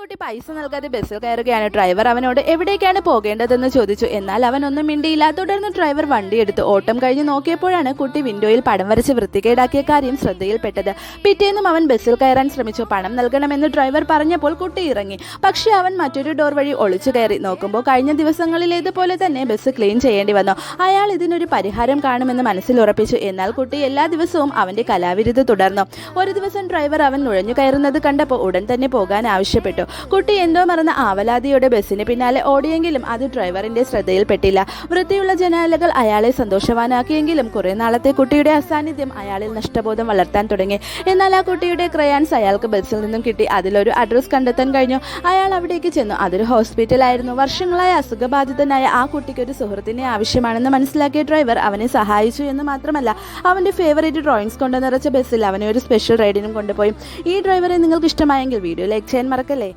കുട്ടി പൈസ നൽകാതെ ബസ്സിൽ കയറുകയാണ് ഡ്രൈവർ. അവനോട് എവിടേക്കാണ് പോകേണ്ടതെന്ന് ചോദിച്ചു. എന്നാൽ അവൻ ഒന്നും മിണ്ടിയില്ല. തുടർന്ന് ഡ്രൈവർ വണ്ടി എടുത്ത് ഓട്ടം കഴിഞ്ഞ് നോക്കിയപ്പോഴാണ് കുട്ടി വിൻഡോയിൽ പടം വരച്ച് വൃത്തികേടാക്കിയ കാര്യം ശ്രദ്ധയിൽപ്പെട്ടത്. പിറ്റേന്നും അവൻ ബസ്സിൽ കയറാൻ ശ്രമിച്ചു. പണം നൽകണമെന്ന് ഡ്രൈവർ പറഞ്ഞപ്പോൾ കുട്ടി ഇറങ്ങി. പക്ഷേ അവൻ മറ്റൊരു ഡോർ വഴി ഒളിച്ചു കയറി. നോക്കുമ്പോൾ കഴിഞ്ഞ ദിവസങ്ങളിലേതുപോലെ തന്നെ ബസ് ക്ലീൻ ചെയ്യേണ്ടി വന്നു. അയാൾ ഇതിനൊരു പരിഹാരം കാണുമെന്ന് മനസ്സിൽ ഉറപ്പിച്ചു. എന്നാൽ കുട്ടി എല്ലാ ദിവസവും അവന്റെ കലാവിരുത് തുടർന്നു. ഒരു ദിവസം ഡ്രൈവർ അവൻ നുഴഞ്ഞു കയറുന്നത് കണ്ടപ്പോൾ ഉടൻ തന്നെ പോകാൻ ആവശ്യപ്പെട്ടു. കുട്ടി എന്തോ മറന്ന ആവലാതിയോടെ ബസ്സിന് പിന്നാലെ ഓടിയെങ്കിലും അത് ഡ്രൈവറിന്റെ ശ്രദ്ധയിൽപ്പെട്ടില്ല. വൃത്തിയുള്ള ജനാലകൾ അയാളെ സന്തോഷവാനാക്കിയെങ്കിലും കുറെ നാളത്തെ കുട്ടിയുടെ അസാന്നിധ്യം അയാളിൽ നഷ്ടബോധം വളർത്താൻ തുടങ്ങി. എന്നാൽ ആ കുട്ടിയുടെ ക്രയാൻസ് അയാൾക്ക് ബസ്സിൽ നിന്നും കിട്ടി. അതിലൊരു അഡ്രസ് കണ്ടെത്താൻ കഴിഞ്ഞു. അയാൾ അവിടേക്ക് ചെന്നു. അതൊരു ഹോസ്പിറ്റലായിരുന്നു. വർഷങ്ങളായ അസുഖബാധിതനായ ആ കുട്ടിക്ക് ഒരു സുഹൃത്തിനെ ആവശ്യമാണെന്ന് മനസ്സിലാക്കിയ ഡ്രൈവർ അവനെ സഹായിച്ചു എന്ന് മാത്രമല്ല അവന്റെ ഫേവറേറ്റ് ഡ്രോയിങ്സ് കൊണ്ട് നിറച്ച ബസ്സിൽ അവനെ ഒരു സ്പെഷ്യൽ റൈഡിനും കൊണ്ടുപോയി. ഈ ഡ്രൈവറെ നിങ്ങൾക്ക് ഇഷ്ടമായെങ്കിൽ വീഡിയോ ലൈക്ക് ചെയ്യാൻ മറക്കല്ലേ?